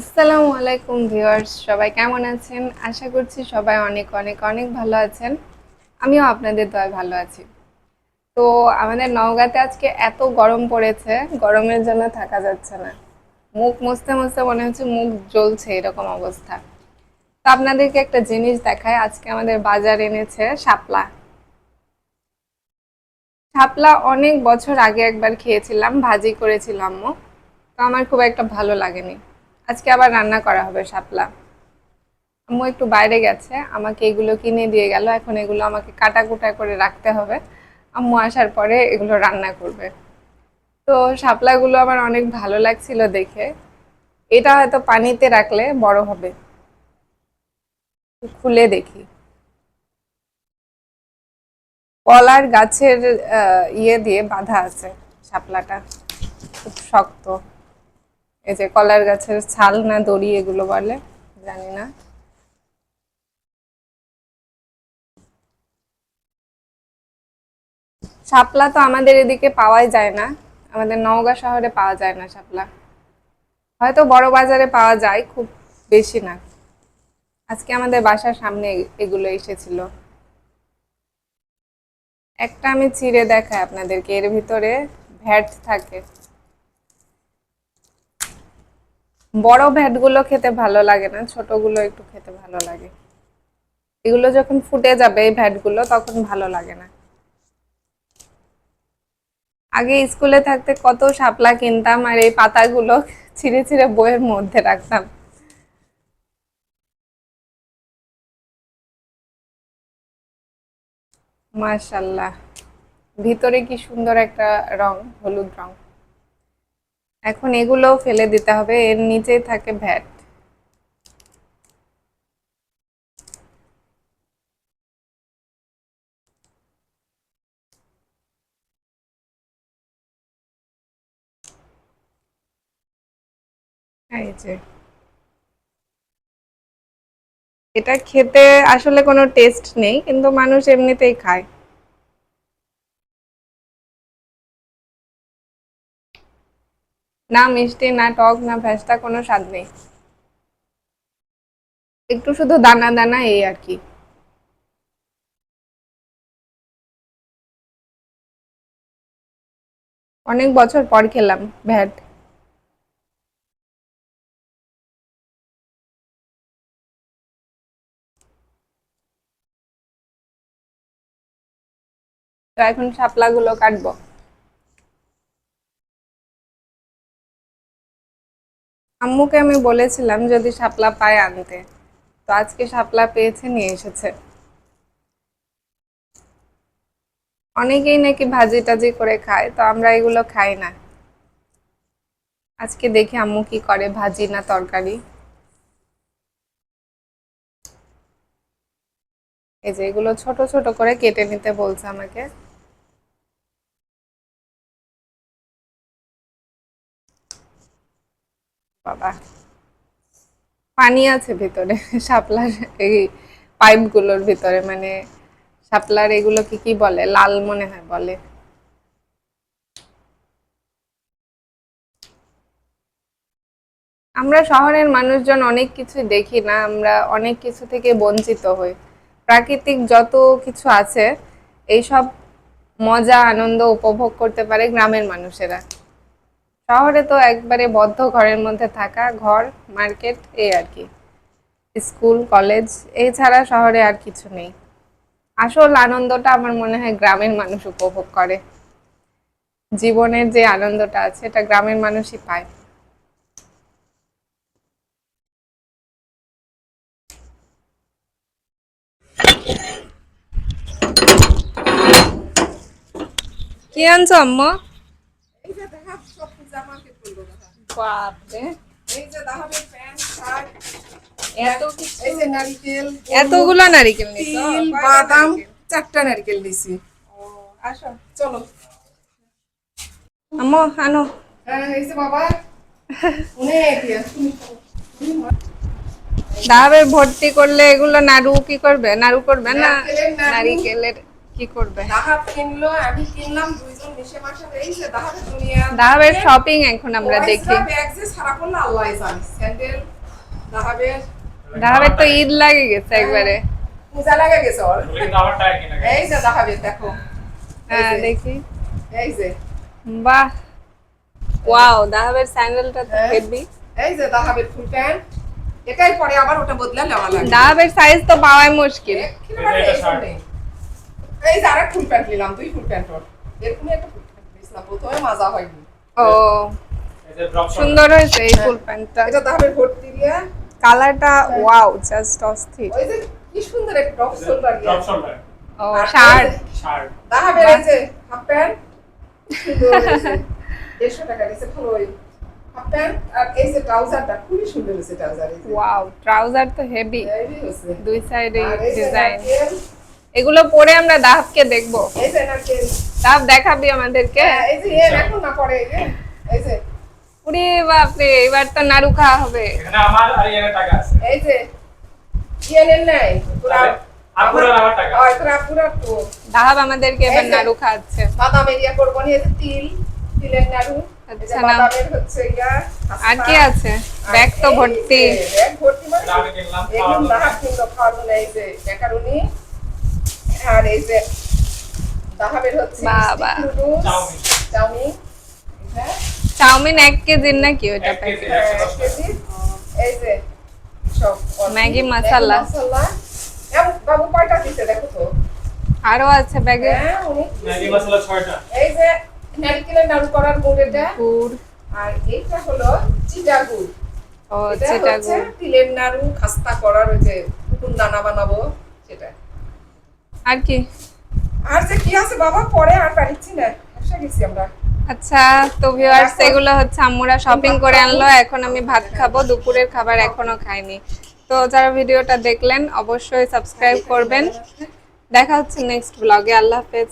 আসসালামু আলাইকুম ভিউয়ার্স, সবাই কেমন আছেন? আশা করছি সবাই অনেক অনেক অনেক ভালো আছেন। আমিও আপনাদের দয় ভালো আছি। তো আমাদের নওগাঁতে আজকে এত গরম পড়েছে, গরমের জন্য থাকা যাচ্ছে না। মুখ মুছতে মুছতে মনে হচ্ছে মুখ জ্বলছে এরকম অবস্থা। তো আপনাদেরকে একটা জিনিস দেখায় আজকে আমাদের বাজার এনেছে শাপলা। শাপলা অনেক বছর আগে একবার খেয়েছিলাম, ভাজি করেছিলাম। তো আমার খুব একটা ভালো লাগেনি। আজকে আবার রান্না করা হবে শাপলা। আম্মু একটু বাইরে গেছে, আমাকে এগুলো কিনে দিয়ে গেল, এখন এগুলো আমাকে কাটা কুটা করে রাখতে হবে। আম্মু আসার পরে এগুলো রান্না করবে। তো শাপলাগুলো আমার অনেক ভালো লাগছিল দেখে। এটা হয়তো পানিতে রাখলে বড় হবে। খুলে দেখি। কলার গাছের ইয়ে দিয়ে বাঁধা আছে শাপলাটা। খুব শক্ত। এই যে কলার গাছের ছাল না দড়ি এগুলো বলে, জানি না। শাপলা তো আমাদের এদিকে পাওয়াই যায় না। আমাদের নওগাঁ শহরে পাওয়া যায় না শাপলা। হয়তো বড় বাজারে পাওয়া যায়, খুব বেশি না। আজকে আমাদের বাসার সামনে এগুলো এসেছিল। একটা আমি চিড়ে দেখাই আপনাদেরকে, এর ভিতরে ভ্যাট থাকে। বড় ভ্যাটগুলো খেতে ভালো লাগে না, ছোটগুলো একটু খেতে ভালো লাগে। এগুলো যখন ফুটে যাবে এই ভ্যাটগুলো তখন ভালো লাগে না। আগে স্কুলে থাকতে কত শাপলা কিনতাম আর এই পাতাগুলো ছিঁড়ে ছিঁড়ে বইয়ের মধ্যে রাখতাম। মাশাল্লাহ, ভিতরে কি সুন্দর একটা রং, হলুদ রং। এখন এগুলো ফেলে দিতে হবে, এর নিচেই থাকে ভ্যাট। এই যে। এটা খেতে আসলে কোনো টেস্ট নেই, কিন্তু মানুষ এমনিতেই খায়। না মিষ্টি, না টক, না ভেস্তা, কোনো স্বাদ নেই। একটু শুধু দানা দানা এই আর কি। অনেক বছর পর খেলাম ভ্যাট এখন শাপলাগুলো কাটবো। আম্মুকে আমি বলেছিলাম, যদি শাপলা পায় আনতে। তো আজকে শাপলা পেয়েছে, নিয়ে এসেছে। অনেকেই নাকি ভাজি টাজি করে খায়, তো আমরা এগুলো খাই না। আজকে দেখি আম্মু কি করে ভাজি না তরকারি। এই যে এগুলো ছোট ছোট করে কেটে নিতে বলছে আমাকে। বাবা। পানি আছে ভিতরে, শাপলার এই পাইপগুলোর ভিতরে মানে শাপলার এগুলো কি কি বলে? লাল মনে হয় বলে। আমরা শহরের মানুষজন অনেক কিছু দেখি না, আমরা অনেক কিছু থেকে বঞ্চিত হই। প্রাকৃতিক যত কিছু আছে, এইসব মজা, আনন্দ উপভোগ করতে পারে গ্রামের মানুষেরা। শহরে তো একবারে বদ্ধ ঘরের মধ্যে থাকা ঘর, মার্কেট এই আর কি। স্কুল, কলেজ এই ছাড়া শহরে আর কিছু নেই। আসল আনন্দটা আমার মনে হয় গ্রামের মানুষ উপভোগ করে। জীবনের যে আনন্দটা আছে, এটা গ্রামের মানুষই পায়। কি আনছো আম্মা? বাপরে। নারকেল এতগুলো নারিকেল তিল বাদাম চারটা নারকেল ও, আসো চলো। আম্মা আনো। হ্যাঁ বাবা। অনেক ভর্তি করলে এগুলো নাড়ু কি করবে? নাড়ু করবে না? নারিকেলের কি করবে? দাহাব কিনলো আমি কিনলাম দুইজন মিশে মাসে এই যে দাহাবের দুনিয়া। দাহাবের শপিং এখন আমরা দেখি। ব্যাগ যে সারা করলে আল্লাহ জানে। স্যান্ডেল দাহাবের। দাহাবের তো ঈদ লাগে গেছে একবারে। পূজা লাগে গেছে ওর। এই যে দাহাবের দেখো। হ্যাঁ দেখি। এই যে। বাহ। ওয়াও দাহাবের স্যান্ডেলটা তো হ্যাঁ। হেভি এই যে দাহাবের ফুল প্যান্ট। এটাই পরে আবার ওটা বদলা নেওয়া লাগে। দাহাবের সাইজ তো পাওয়াই মুশকিল। এটা এই শার্ট। এই যে আরেক ফুল প্যান্ট নিলাম দুই ফুল প্যান্ট ওর। এরকমই একটা ফুল প্যান্ট নিয়েছিলাম প্রথমে মাজা হয়নি। ও। সুন্দর হয়েছে এই হ্যাঁ। ফুল প্যান্টটা। এটা দাহাবের ভর্তি দিয়ে কালারটা ওয়াও জাস্ট অস্থির। ওই যে কি সুন্দর একটা ড্রপ শোল্ডার ড্রপ শোল্ডার ও শার্ট শার্ট দাহাবের এই যে হাফ প্যান্ট সুন্দর হয়েছে। দেড়শো টাকা নিয়েছে ভালো ওই হাফ প্যান্ট আর এই যে ট্রাউজারটা খুবই সুন্দর হয়েছে ট্রাউজার ওয়াও ট্রাউজার তো হেভি দুই সাইডে ডিজাইন এগুলো পরে আমরা দাহাবকে দেখব। এই দাহাব দেখাবি আমাদেরকে? হ্যাঁ, এই যে এর এখন না পরে যে, এই যে। উরে বাপরে এবার তো নাড়ু খাওয়া হবে। এখানে আমার আর এখানে টাকা আছে। এই যে। হয় দাহাব আমাদেরকে এবার নাড়ু খাওয়াচ্ছে। বাদাম এরিয়া করব তিল তিলের নাড়ু। আচ্ছা, না। বাদামের হচ্ছে আর কি আছে? ব্যাগ তো ভর্তি। ব্যাগ ভর্তি মানে আর এই যে দাহাবের হচ্ছে বাবা। চাউমিন। চাউমিন এক কেজির নাকি ওইটা প্যাকেট হ্যাঁ, এক কেজি। এই যে সব ম্যাগি মশলা। মশলা। এম, বাবু কয়টা দিতে দেখো তো। আরও আছে ব্যাগে। হ্যাঁ ম্যাগি। মশলা ছয়টা। এই যে নারকেলের নাড়ু করার গুড় এটা। গুড়। আর এইটা হলো চিটা গুড়। ও হচ্ছে গুড়। তিলের নাড়ু খাস্তা করার ওই যে পুতুল দানা বানাবো সেটা। আর কি? আর যে কি আছে বাবা পরে আর পারিছি না। ব্যবসা গেছি আমরা। আচ্ছা তো ভিউয়ার্স এগুলো হচ্ছে আম্মুরা শপিং করে আনলো এখন আমি ভাত খাব দুপুরের খাবার এখনও খাইনি। তো যারা ভিডিওটা দেখলেন অবশ্যই সাবস্ক্রাইব করবেন। দেখা হচ্ছে নেক্সট ব্লগে আল্লাহ হাফেজ।